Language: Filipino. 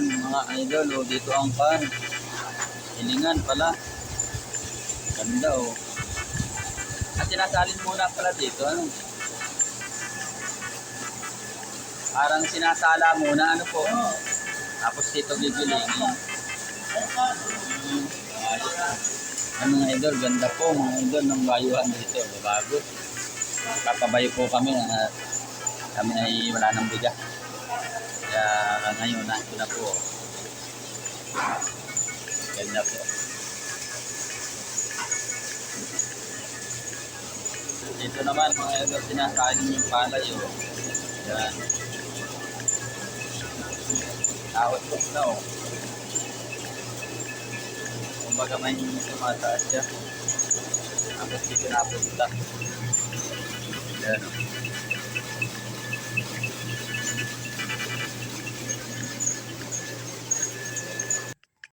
Yan, mga idol, oh, dito ang pan. Hilingan pala. Ganda, oh. At sinasalin muna pala dito, ano? Parang sinasala muna, ano po. Tapos dito gigilingin. Hmm. Ano mga idol, ganda po mga idol ng bayuhan dito. Bago. Papabayo po kami na kami ay wala nang bigas. Kaya ngayon, nandito na po. Ganda po. Dito naman mga idol, sinasain yung palay. Oh. Yan. Tawad po na oh. Kumbaga may tumataas siya. Tapos dito napunta. Yan oh.